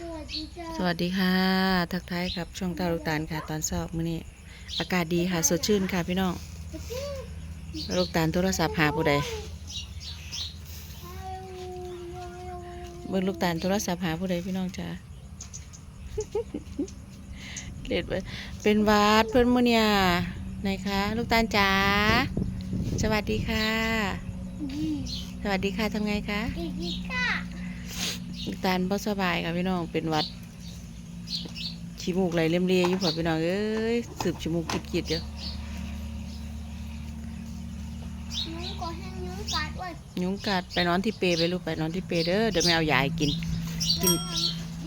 สวัสดีจ้าสวัสดีค่ะ ทักทายครับช่องตาลูกตาลค่ะ ตอนเช้ามื้อนี้ อากาศดีค่ะสดชื่นค่ะพี่น้องลูกตาลโทรศัพท์หาผู้ใดเบิ่งลูกตาลโทรศัพท์หาผู้ใดพี่น้องจ้าเกลียดไปเป็นหวาดเพื่อนมื้อเนี่ยไหนคะลูกตาลจ๋าสวัสดีค่ะ สวัสดีค่ะทำไงคะดีดีค่ะ ลูกตาลบ่สบายค่ะพี่น้องเป็นหวัดขี้มูกไหลเลี่ยมเลียอยู่พอพี่น้องเอ้ยสืบขี้มูกคิดๆเดี๋ยวนุ้งก็ให้นุ้งกัดไว้ยุงกัดไปนอนที่เปรไปลูกไปนอนที่เปรเด้อเดี๋ยวไม่เอายาให้กิน กิน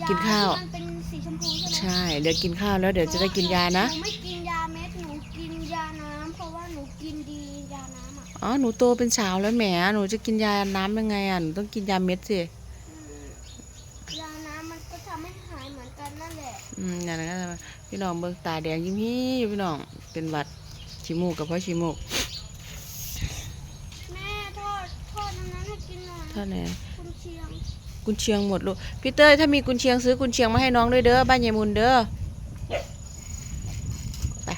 กินข้าวมันเป็นสีชมพูใช่ไหมใช่เดี๋ยวกินข้าวแล้วเดี๋ยวจะได้กินยานะหนูไม่กินยาเม็ดหนูกินยาน้ำเพราะว่าหนูกินดียาน้ำอะอ๋อหนูโตเป็นสาวแล้วแหมหนูจะกินยาน้ำยังไงอะหนูต้องกินยาเม็ดสิ อืมยาน้ำมันก็ทำให้หายเหมือนกันนั่นแหละอืมอย่างนั้นก็ได้พี่น้องเบิ่งตาแดงยิ้มฮี้อยู่พี่น้องเป็นหวัดขี้มูกกับเพราะขี้มูกแม่ทอดทอดอันนั้นให้กินหน่อยเท่าไหร่คุณเชียงกุนเชียงหมดลูกพี่เต้ยถ้ามีกุนเชียงซื้อกุนเชียงมาให้น้องด้วยเด้อบ้านยายมุนเด้อไป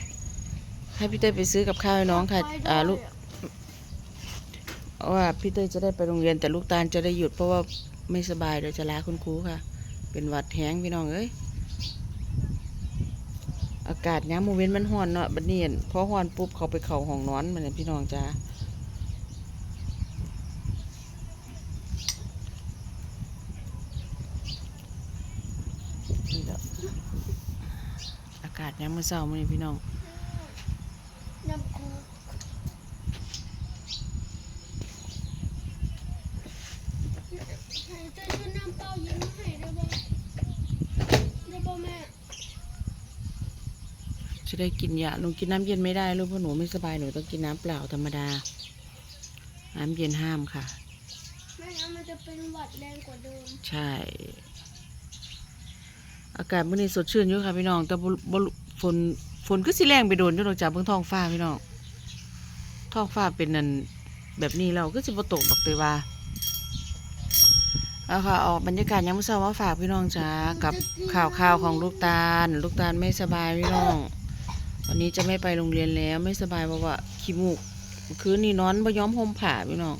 ให้พี่เต้ยไปซื้อกับข้าวให้น้องค่ะอ่าลูกเพราะว่าพี่เต้ยจะได้ไปโรงเรียนแต่ลูกตาลจะได้หยุดเพราะว่าไม่สบายเดี๋ยวจะลาคุณครูค่ะ เป็นวัดแห้งพี่น้องเอ้ยอากาศเนี้ยามโมเวนมันห้อนเนาะบัดนี้เห็นพอห้อนปุ๊บเขาไปเข่าห้องนอนมันนพี่น้องจ้าอากาศเนี้ยามมื่อเช้ามื้อนี้พี่น้อง น้ำกูให้เจะชื่อน้ำเต้ายิ้มให้ได้บ่ได้บ่แม่ จะได้กินยาหนูกินน้ำเย็นไม่ได้ลูกเพราะหนูไม่สบายหนูต้องกินน้ำเปล่าธรรมดา น้ำเย็นห้ามค่ะ ไม่งั้นมันจะเป็นหวัดแรงกว่าเดิม ใช่ อากาศมื้อนี้สดชื่นอยู่ค่ะพี่น้อง แต่บ่บ่ฝนฝนก็สิแรงไปโดนอยู่ดอกจากเบิ่งท้องฟ้าพี่น้องท้องฟ้าเป็นนั่นแบบนี้แล้วก็สิบ่ตกดอกเตยว่าเอาค่ะออกบรรยากาศยามมื้อเช้ามาฝากพี่น้องจ้ากับข่าวข่าวของลูกตาล ลูกตาลไม่สบายพี่น้อง วันนี้จะไม่ไปโรงเรียนแล้วไม่สบายเพราะว่าขี้มูก คืนนี้นอนบ่ยอมห่มผ้าพี่น้อง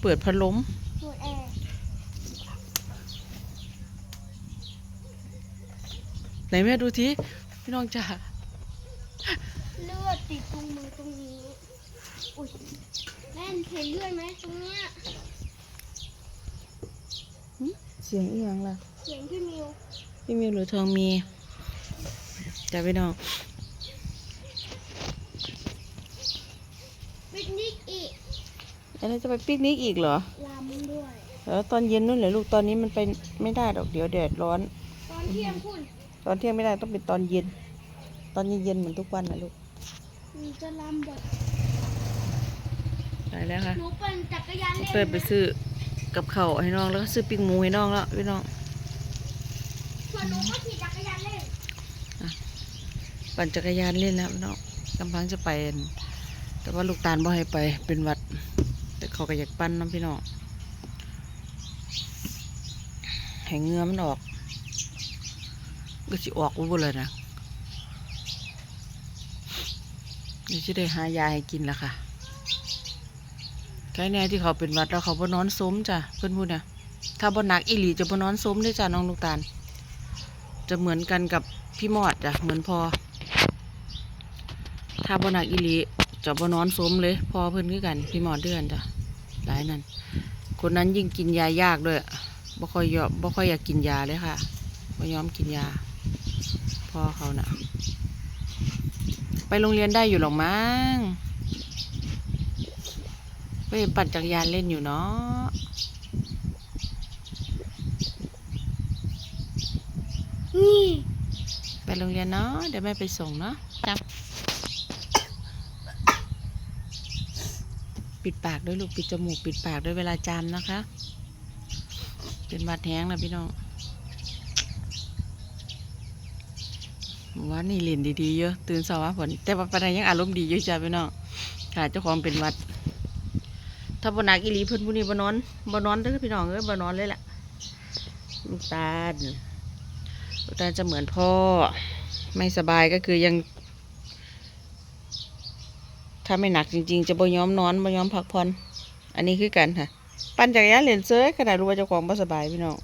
เปิดพัดลมปวดแอร์ไหนแม่ดูทีพี่น้องจ๋าเลือดติดตรงมือตรงนี้อุ้ยแม่เห็นเลือดไหมตรงเนี้ยเสียงอีหยังล่ะ เสียงพี่มิวพี่มิวหรือทองมี จ้าพี่น้องปิกนิกอีกอันนี้จะไปปิกนิกอีกเหรอลามุนด้วยแล้วตอนเย็นนู่นเหรอลูกตอนนี้มันไปไม่ได้ดอกเดี๋ยวแดดร้อน ตอนเที่ยงคุณตอนเที่ยงไม่ได้ต้องเป็นตอนเย็น ตอนเย็นๆเหมือนทุกวันนะลูกมีจะลำบดไปแล้วค่ะหนูปั่นจักรยานเล่นเติไปซื้อกับข้าวให้น้องแล้วก็ซื้อปิ้งหมูให้น้องแล้วพี่น้องส่วนหนูก็ขี่จักรยานเล่น ปั่นจักรยานเล่นแล้วพี่น้องกำลังจะไป แต่ว่าลูกตาลบ่ให้ไปเป็นวัด แต่เขาก็อยากปั้นน้ำพี่น้องให้เงือมันออก ก็สิออกบ่เลยนะนี่จะได้หายาให้กินแล้วค่ะแค่แน่ที่เขาเป็นวัดแล้วเขาบ่นอนสมจ้ะเพื่อนพูดนะถ้าบ่หนักอีหลีจะบ่นอนสมด้วยจ้ะน้องลูกตาล จะเหมือนกันกับพี่มอดจ้ะเหมือนพอ ถ้าบ่หนักอีหลีจะบ่นอนสมเลย พอเพิ่นคือกันพี่หมอเดือนจ้ะหลายนั่นคนนั้นยิ่งกินยายากด้วยบ่ค่อยยอมบ่ค่อยอยากกินยาเลยค่ะบ่ยอมกินยาพ่อเขาน่ะ ไปโรงเรียนได้อยู่หรอกมั้งไปเห็นปั่นจักรยานเล่นอยู่เนาะนี่ไปโรงเรียนเนาะเดี๋ยวแม่ไปส่งเนาะจ้ะ ปิดปากด้วยลูกปิดจมูกปิดปากด้วยเวลาจามนะคะ เป็นหวัดแห้งนะพี่น้องว่านี่เรียนดีๆเยอะตื่นสว่าผลแต่ว่าปานใดยังอารมณ์ดีอยู่จ้ะพี่น้องค่ะเจ้าของเป็นวัด ถ้าบนักอีหลีเพิ่นผู้นี้บ่นอนบ่นอนเด้อพี่น้องเอ้ยบ่นอนเลยแหละลูกตาลลูกตาลจะเหมือนพ่อ ไม่สบายก็คือยัง ถ้าไม่หนักจริง ๆ จะบ่ยอมนอนบ่ยอมพักผ่อนอันนี้คือกันค่ะ ปั่นจักรยานเล่นเซ้ยขนาดรู้ว่าเจ้าของบ่สบายพี่น้อง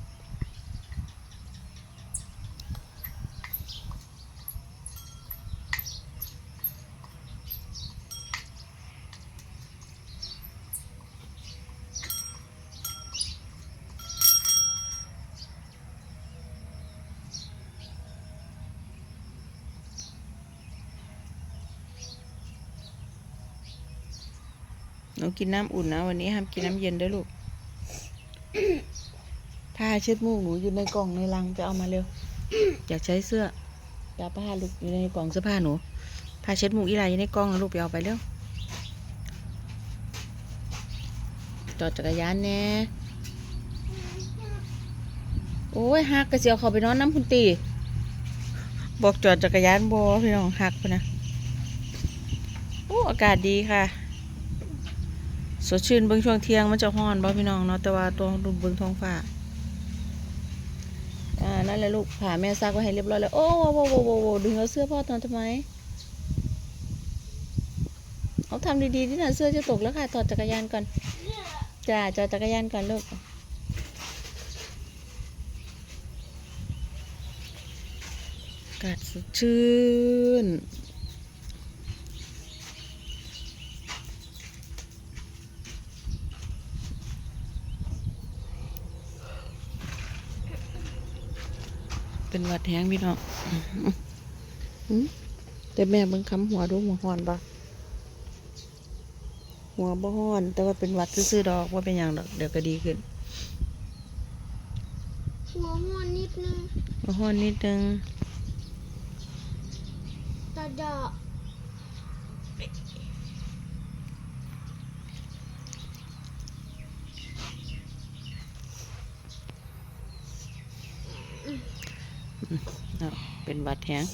นูกินน้ำอุ่นนะ วันนี้ห้ามกินน้ำเย็นด้วยลูกผ้าเช็ดมูกหนูอยู่ในกล่องในลังไปเอามาเร็ว อยากใช้เสื้อยาผ้าลูกอยู่ในกล่องเสื้อผ้าหนูผ้าเช็ดมูกอีไรอยู่ในกล่องลูกไปเอาไปเร็วจอดจักรยานแน่โอ้ยหักกระเสียวเขาไปนอนน้ำคุณตีบอกจอดจักรยานบอพี่น้องหักไปนะโอ้อากาศดีค่ะ สดชื่นเบิ่งช่วงเที่ยงมันจะฮ้อนบ่พี่น้องเนาะแต่ว่าตัวดูเบิ่งท้องฟ้าอ่านั่นแหละลูกผ่าแม่ซักไว้ให้เรียบร้อยแล้วโอ้โหโว้โหโว้โหดึงเอาเสื้อพ่อตอนทำไมเอาทำดีๆที่หนันเสื้อจะตกแล้วค่ะถอดจักรยานก่อนจ้าจอดจักรยานก่อนลูกกาศสดชื่น เป็นหวัดแห้งพี่น้องอื้อแต่แม่เบิ่งคำหัวดูหัวหอนปะหัวบ่หอน แต่ว่าเป็นหวัดซื่อๆดอกว่าเป็นอย่างดอกเดี๋ยวก็ดีขึ้น หัวหัวนิดนึงหัวหอนนิดนึงตาดอก เอาเป็นหวัดแห้ง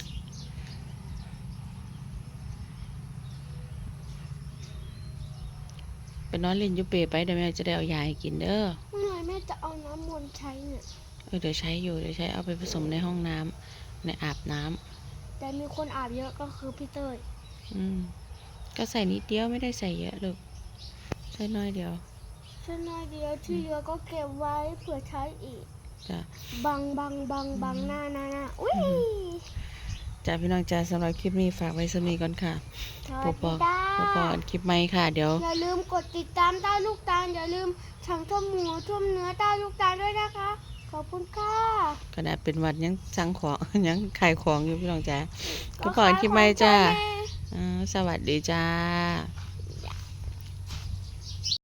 ไปนอนเล่นอยูเปไปเดี๋ยวแม่จะได้เอายาให้กินเด้อเมื่อไหร่แม่จะเอาน้ำมนต์ใช้เนี่ยเออเดี๋ยวใช้อยู่เดี๋ยวใช้เอาไปผสมในห้องน้ำในอาบน้ำแต่มีคนอาบเยอะก็คือพี่เต้ยอืม ก็ใส่นิดเดียวไม่ได้ใส่เยอะลูกใส่น้อยเดียวเส้นน้อยเดียวที่เหลือก็เก็บไว้เผื่อใช้อีก จ้ะบังบังบังบังหน้าหน้าหน้าอุ้ยจ้าพี่น้องจ้าสำหรับคลิปนี้ฝากไว้สำนีก่อนค่ะสพวับสปดีอจ้าพบปอกันคลิปใหม่ค่ะ เดี๋ยว อย่าลืมกดติดตามใต้ลูกตาลอย่าลืมสั่งท่วมหมูท่วมเนื้อใต้ลูกตาลด้วยนะคะ ขอบคุณค่ะขนาดเป็นหวัดยังสั่งของยังขายของอยู่พี่น้องจ้าก็ฝากกันคลิปใหม่จ้าขยของอ่าสวัสดีจ้าแ